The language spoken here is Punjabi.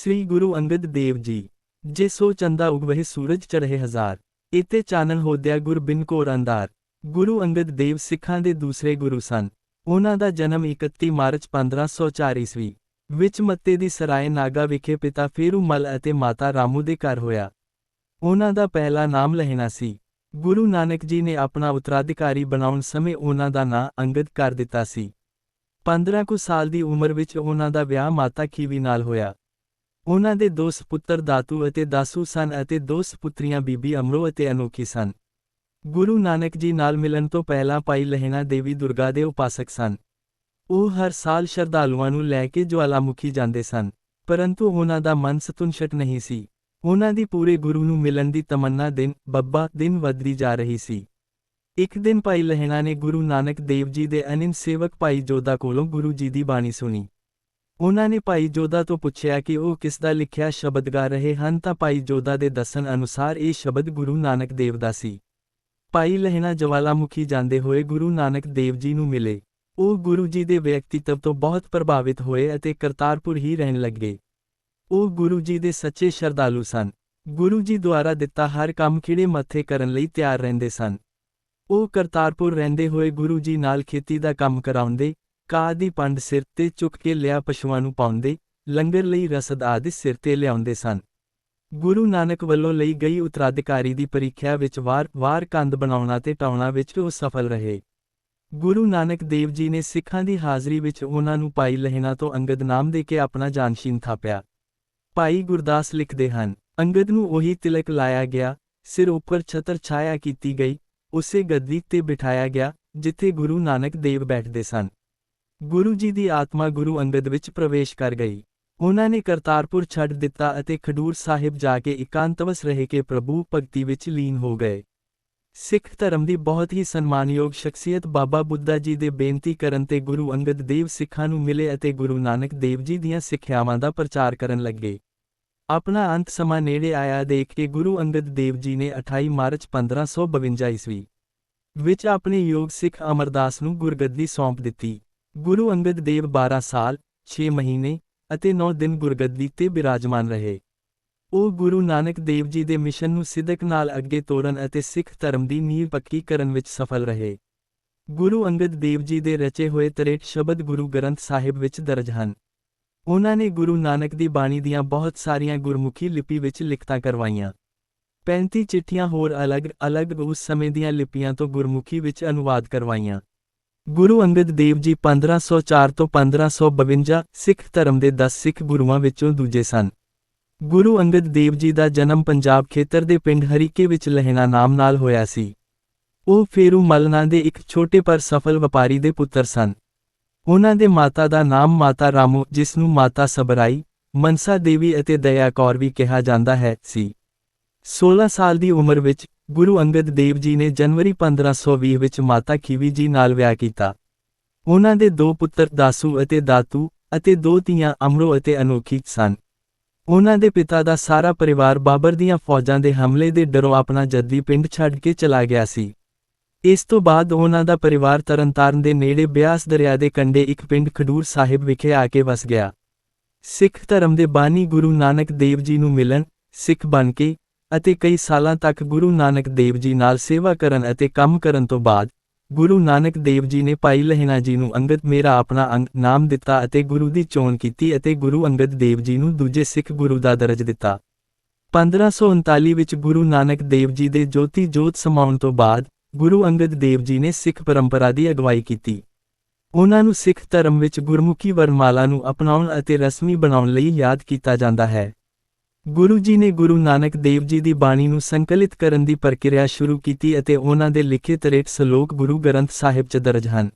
ਸ੍ਰੀ ਗੁਰੂ ਅੰਗਦ ਦੇਵ ਜੀ, ਜੇ ਸੋ ਚੰਦਾ ਉਗਵਹਿ ਸੂਰਜ ਚੜ੍ਹੇ ਹਜ਼ਾਰ ਇਤੇ ਚਾਨਣ ਹੋਦਿਆ ਗੁਰ ਬਿਨ ਕੋਰ ਅੰਧਾਰ ਗੁਰੂ ਅੰਗਦ ਦੇਵ ਸਿੱਖਾਂ ਦੇ ਦੂਸਰੇ ਗੁਰੂ ਸਨ। ਉਹਨਾਂ ਦਾ ਜਨਮ 31 ਮਾਰਚ 1504 ਈਸਵੀ, ਵਿੱਚ ਮੱਤੇ ਦੀ ਸਰਾਏ ਨਾਗਾ ਵਿਖੇ ਪਿਤਾ ਫੇਰੂ ਮਲ ਅਤੇ ਮਾਤਾ ਰਾਮੂ ਦੇ ਘਰ ਹੋਇਆ। ਉਹਨਾਂ ਦਾ ਪਹਿਲਾ ਨਾਮ ਲਹਿਣਾ ਸੀ। ਗੁਰੂ ਨਾਨਕ ਜੀ ਨੇ ਆਪਣਾ ਉਤਰਾਧਿਕਾਰੀ ਬਣਾਉਣ ਸਮੇਂ ਉਹਨਾਂ ਦਾ ਨਾਂ ਅੰਗਦ ਕਰ ਦਿੱਤਾ ਸੀ। 15 ਕੁ ਸਾਲ ਦੀ ਉਮਰ ਵਿੱਚ ਉਹਨਾਂ ਦਾ ਵਿਆਹ ਮਾਤਾ ਖੀਵੀ ਨਾਲ ਹੋਇਆ। ਉਹਨਾਂ ਦੇ ਦੋ ਸੁਪੁੱਤਰ ਦਾਤੂ ਅਤੇ ਦਾਸੂ ਸਨ ਅਤੇ ਦੋ ਸੁਪੁੱਤਰੀਆਂ ਬੀਬੀ ਅਮਰੋ ਅਤੇ ਅਨੋਖੀ ਸਨ। ਗੁਰੂ ਨਾਨਕ ਜੀ ਨਾਲ ਮਿਲਣ ਤੋਂ ਪਹਿਲਾਂ ਭਾਈ ਲਹਿਣਾ ਦੇਵੀ ਦੁਰਗਾ ਦੇ ਉਪਾਸਕ ਸਨ। ਉਹ ਹਰ ਸਾਲ ਸ਼ਰਧਾਲੂਆਂ ਨੂੰ ਲੈ ਕੇ ਜਵਾਲਾਮੁਖੀ ਜਾਂਦੇ ਸਨ, ਪਰੰਤੂ ਉਹਨਾਂ ਦਾ ਮਨ ਸਤੁੰਸ਼ਟ ਨਹੀਂ ਸੀ। ਉਹਨਾਂ ਦੀ ਪੂਰੇ ਗੁਰੂ ਨੂੰ ਮਿਲਣ ਦੀ ਤਮੰਨਾ ਦਿਨ ਬੱਬਾ ਦਿਨ ਵਧਦੀ ਜਾ ਰਹੀ ਸੀ। ਇੱਕ ਦਿਨ ਭਾਈ ਲਹਿਣਾ ਨੇ ਗੁਰੂ ਨਾਨਕ ਦੇਵ ਜੀ ਦੇ ਅਨਿਨ ਸੇਵਕ ਭਾਈ ਜੋਦਾ ਕੋਲੋਂ ਗੁਰੂ ਜੀ ਦੀ ਬਾਣੀ ਸੁਣੀ। ਉਹਨਾਂ ਨੇ ਭਾਈ ਜੋਦਾ ਤੋਂ ਪੁੱਛਿਆ ਕਿ ਉਹ ਕਿਸ ਦਾ ਲਿਖਿਆ ਸ਼ਬਦ ਗਾ ਰਹੇ ਹਨ ਤਾਂ ਭਾਈ ਜੋਦਾ ਦੇ ਦੱਸਣ ਅਨੁਸਾਰ ਇਹ ਸ਼ਬਦ ਗੁਰੂ ਨਾਨਕ ਦੇਵ ਦਾ ਸੀ। ਭਾਈ ਲਹਿਣਾ ਜਵਾਲਾਮੁਖੀ ਜਾਂਦੇ ਹੋਏ ਗੁਰੂ ਨਾਨਕ ਦੇਵ ਜੀ ਨੂੰ ਮਿਲੇ। ਉਹ ਗੁਰੂ ਜੀ ਦੇ ਵਿਅਕਤੀਤਵ ਤੋਂ ਬਹੁਤ ਪ੍ਰਭਾਵਿਤ ਹੋਏ ਅਤੇ ਕਰਤਾਰਪੁਰ ਹੀ ਰਹਿਣ ਲੱਗੇ। ਉਹ ਗੁਰੂ ਜੀ ਦੇ ਸੱਚੇ ਸ਼ਰਧਾਲੂ ਸਨ। ਗੁਰੂ ਜੀ ਦੁਆਰਾ ਦਿੱਤਾ ਹਰ ਕੰਮ ਖਿੜੇ ਮੱਥੇ ਕਰਨ ਲਈ ਤਿਆਰ ਰਹਿੰਦੇ ਸਨ। ਉਹ ਕਰਤਾਰਪੁਰ ਰਹਿੰਦੇ ਹੋਏ ਗੁਰੂ ਜੀ ਨਾਲ ਖੇਤੀ ਦਾ ਕੰਮ ਕਰਾਉਂਦੇ ਕਾਹ ਦੀ ਪੰਡ ਸਿਰ ਤੇ ਚੁੱਕ ਕੇ ਲਿਆ ਪਸ਼ੂਆਂ ਨੂੰ ਪਾਉਂਦੇ, ਲੰਗਰ ਲਈ ਰਸਦ ਆਦਿ ਸਿਰ ਤੇ ਲਿਆਉਂਦੇ ਸਨ। ਗੁਰੂ ਨਾਨਕ ਵੱਲੋਂ ਲਈ ਗਈ ਉਤਰਾਧਿਕਾਰੀ ਦੀ ਪ੍ਰੀਖਿਆ ਵਿੱਚ ਵਾਰ-ਵਾਰ ਕੰਧ ਬਣਾਉਣਾ ਤੇ ਟਾਉਣਾ ਵਿੱਚ ਉਹ ਸਫਲ ਰਹੇ। ਗੁਰੂ ਨਾਨਕ ਦੇਵ ਜੀ ਨੇ ਸਿੱਖਾਂ ਦੀ ਹਾਜ਼ਰੀ ਵਿੱਚ ਉਹਨਾਂ ਨੂੰ ਭਾਈ ਲਹਿਣਾ ਤੋਂ ਅੰਗਦ ਨਾਮ ਦੇ ਕੇ ਆਪਣਾ ਜਾਨਸ਼ੀਨ ਥਾਪਿਆ। ਭਾਈ ਗੁਰਦਾਸ ਲਿਖਦੇ ਹਨ, ਅੰਗਦ ਨੂੰ ਉਹੀ ਤਿਲਕ ਲਾਇਆ ਗਿਆ, ਸਿਰ ਉੱਪਰ ਛਤਰ ਛਾਇਆ ਕੀਤੀ ਗਈ, ਉਸੇ ਗੱਦੀ ਤੇ ਬਿਠਾਇਆ ਗਿਆ, ਜਿੱਥੇ ਗੁਰੂ ਨਾਨਕ ਦੇਵ ਬੈਠਦੇ ਸਨ। ਗੁਰੂ ਜੀ ਦੀ ਆਤਮਾ ਗੁਰੂ ਅੰਗਦ ਵਿੱਚ ਪ੍ਰਵੇਸ਼ ਕਰ ਗਈ। ਉਹਨਾਂ ਨੇ ਕਰਤਾਰਪੁਰ ਛੱਡ ਦਿੱਤਾ ਅਤੇ ਖਡੂਰ ਸਾਹਿਬ ਜਾ ਕੇ ਇਕਾਂਤਵਸ ਰਹਿ ਕੇ ਪ੍ਰਭੂ ਭਗਤੀ ਵਿੱਚ ਲੀਨ ਹੋ ਗਏ। ਸਿੱਖ ਧਰਮ ਦੀ ਬਹੁਤ ਹੀ ਸਨਮਾਨਯੋਗ ਸ਼ਖਸੀਅਤ ਬਾਬਾ ਬੁੱਢਾ ਜੀ ਦੇ ਬੇਨਤੀ ਕਰਨ ਤੇ ਗੁਰੂ ਅੰਗਦ ਦੇਵ ਸਿੱਖਾਂ ਨੂੰ ਮਿਲੇ ਅਤੇ ਗੁਰੂ ਨਾਨਕ ਦੇਵ ਜੀ ਦੀਆਂ ਸਿੱਖਿਆਵਾਂ ਦਾ ਪ੍ਰਚਾਰ ਕਰਨ ਲੱਗੇ। ਆਪਣਾ ਅੰਤ ਸਮਾਂ ਨੇੜੇ ਆਇਆ ਦੇਖ ਕੇ ਗੁਰੂ ਅੰਗਦ ਦੇਵ ਜੀ ਨੇ 28 ਮਾਰਚ 1552 ਈਸਵੀ ਵਿੱਚ ਆਪਣੇ ਯੋਗ ਸਿੱਖ ਅਮਰਦਾਸ ਨੂੰ ਗੁਰਗੱਦੀ ਸੌਂਪ ਦਿੱਤੀ। ਗੁਰੂ ਅੰਗਦ ਦੇਵ 12 ਸਾਲ 6 ਮਹੀਨੇ ਅਤੇ 9 ਦਿਨ ਗੁਰਗੱਦੀ ਤੇ ਬਿਰਾਜਮਾਨ ਰਹੇ। ਉਹ ਗੁਰੂ ਨਾਨਕ ਦੇਵ ਜੀ ਦੇ ਮਿਸ਼ਨ ਨੂੰ ਸਿੱਧਕ ਨਾਲ ਅੱਗੇ ਤੋਰਨ ਅਤੇ ਸਿੱਖ ਧਰਮ ਦੀ ਨੀਂਹ ਪੱਕੀ ਕਰਨ ਵਿੱਚ ਸਫਲ ਰਹੇ। ਗੁਰੂ ਅੰਗਦ ਦੇਵ ਜੀ ਦੇ ਰਚੇ ਹੋਏ 63 ਸ਼ਬਦ ਗੁਰੂ ਗ੍ਰੰਥ ਸਾਹਿਬ ਵਿੱਚ ਦਰਜ ਹਨ। ਉਹਨਾਂ ਨੇ ਗੁਰੂ ਨਾਨਕ ਦੀ ਬਾਣੀ ਦੀਆਂ ਬਹੁਤ ਸਾਰੀਆਂ ਗੁਰਮੁਖੀ ਲਿਪੀ ਵਿੱਚ ਲਿਖਤਾਂ ਕਰਵਾਈਆਂ। 35 ਚਿੱਠੀਆਂ ਹੋਰ ਅਲੱਗ-ਅਲੱਗ ਉਸ ਸਮੇਂ ਦੀਆਂ ਲਿਪੀਆਂ ਤੋਂ ਗੁਰਮੁਖੀ ਵਿੱਚ ਅਨੁਵਾਦ ਕਰਵਾਈਆਂ। ਗੁਰੂ ਅੰਗਦ ਦੇਵ ਜੀ 1504 ਤੋਂ 1552 ਸਿੱਖ ਧਰਮ ਦੇ 10 ਸਿੱਖ ਗੁਰੂਆਂ ਵਿੱਚੋਂ ਦੂਜੇ ਸਨ। ਗੁਰੂ ਅੰਗਦ ਦੇਵ ਜੀ ਦਾ ਜਨਮ ਪੰਜਾਬ ਖੇਤਰ ਦੇ ਪਿੰਡ ਹਰੀਕੇ ਵਿੱਚ ਲਹਿਣਾ ਨਾਮ ਨਾਲ ਹੋਇਆ ਸੀ। ਉਹ ਫੇਰੂ ਮਲਨਾ ਦੇ ਇੱਕ ਛੋਟੇ ਪਰ ਸਫਲ ਵਪਾਰੀ ਦੇ ਪੁੱਤਰ ਸਨ। ਉਹਨਾਂ ਦੇ ਮਾਤਾ ਦਾ ਨਾਮ ਮਾਤਾ ਰਾਮੋ, ਜਿਸ ਨੂੰ ਮਾਤਾ ਸਬਰਾਈ, ਮਨਸਾ ਦੇਵੀ ਅਤੇ ਦਇਆ ਕੌਰ ਵੀ ਕਿਹਾ ਜਾਂਦਾ ਹੈ, ਸੀ। 16 ਸਾਲ ਦੀ ਉਮਰ ਵਿੱਚ ਗੁਰੂ ਅੰਗਦ ਦੇਵ ਜੀ ਨੇ ਜਨਵਰੀ 1520 ਵਿੱਚ ਮਾਤਾ ਖੀਵੀ ਜੀ ਨਾਲ ਵਿਆਹ ਕੀਤਾ। ਉਹਨਾਂ ਦੇ ਦੋ ਪੁੱਤਰ ਦਾਸੂ ਅਤੇ ਦਾਤੂ ਅਤੇ ਦੋ ਧੀਆਂ ਅਮਰੋ ਅਤੇ ਅਨੋਖੀ ਸਨ। ਉਹਨਾਂ ਦੇ ਪਿਤਾ ਦਾ ਸਾਰਾ ਪਰਿਵਾਰ ਬਾਬਰ ਦੀਆਂ ਫੌਜਾਂ ਦੇ ਹਮਲੇ ਦੇ ਡਰੋਂ ਆਪਣਾ ਜੱਦੀ ਪਿੰਡ ਛੱਡ ਕੇ ਚਲਾ ਗਿਆ ਸੀ। ਇਸ ਤੋਂ ਬਾਅਦ ਉਹਨਾਂ ਦਾ ਪਰਿਵਾਰ ਤਰਨਤਾਰਨ ਦੇ ਨੇੜੇ ਬਿਆਸ ਦਰਿਆ ਦੇ ਕੰਢੇ ਇੱਕ ਪਿੰਡ ਖਡੂਰ ਸਾਹਿਬ ਵਿਖੇ ਆ ਕੇ ਵਸ ਗਿਆ। ਸਿੱਖ ਧਰਮ ਦੇ ਬਾਨੀ ਗੁਰੂ ਨਾਨਕ ਦੇਵ ਜੀ ਨੂੰ ਮਿਲਣ ਸਿੱਖ ਬਣ ਕੇ ਅਤੇ ਕਈ ਸਾਲਾਂ ਤੱਕ ਗੁਰੂ ਨਾਨਕ ਦੇਵ ਜੀ ਨਾਲ ਸੇਵਾ ਕਰਨ ਅਤੇ ਕੰਮ ਕਰਨ ਤੋਂ ਬਾਅਦ, ਗੁਰੂ ਨਾਨਕ ਦੇਵ ਜੀ ਨੇ ਭਾਈ ਲਹਿਣਾ ਜੀ ਨੂੰ ਅੰਗਦ ਮੇਰਾ ਆਪਣਾ ਅੰਗ ਨਾਮ ਦਿੱਤਾ ਅਤੇ ਗੁਰੂ ਦੀ ਚੋਣ ਕੀਤੀ ਅਤੇ ਗੁਰੂ ਅੰਗਦ ਦੇਵ ਜੀ ਨੂੰ ਦੂਜੇ ਸਿੱਖ ਗੁਰੂ ਦਾ ਦਰਜ ਦਿੱਤਾ। 1539 ਵਿੱਚ ਗੁਰੂ ਨਾਨਕ ਦੇਵ ਜੀ ਦੇ ਜੋਤੀ ਜੋਤ ਸਮਾਉਣ ਤੋਂ ਬਾਅਦ, ਗੁਰੂ ਅੰਗਦ ਦੇਵ ਜੀ ਨੇ ਸਿੱਖ ਪਰੰਪਰਾ ਦੀ ਅਗਵਾਈ ਕੀਤੀ। ਉਹਨਾਂ ਨੂੰ ਸਿੱਖ ਧਰਮ ਵਿੱਚ ਗੁਰਮੁਖੀ ਵਰਮਾਲਾ ਨੂੰ ਅਪਣਾਉਣ ਅਤੇ ਰਸਮੀ ਬਣਾਉਣ ਲਈ ਯਾਦ ਕੀਤਾ ਜਾਂਦਾ ਹੈ। ਗੁਰੂ ਜੀ ਨੇ ਗੁਰੂ ਨਾਨਕ ਦੇਵ ਜੀ ਦੀ ਬਾਣੀ ਨੂੰ ਸੰਕਲਿਤ ਕਰਨ ਦੀ ਪ੍ਰਕਿਰਿਆ ਸ਼ੁਰੂ ਕੀਤੀ ਅਤੇ ਉਹਨਾਂ ਦੇ ਲਿਖੇ 63 ਸ਼ਲੋਕ ਗੁਰੂ ਗ੍ਰੰਥ ਸਾਹਿਬ 'ਚ ਦਰਜ ਹਨ।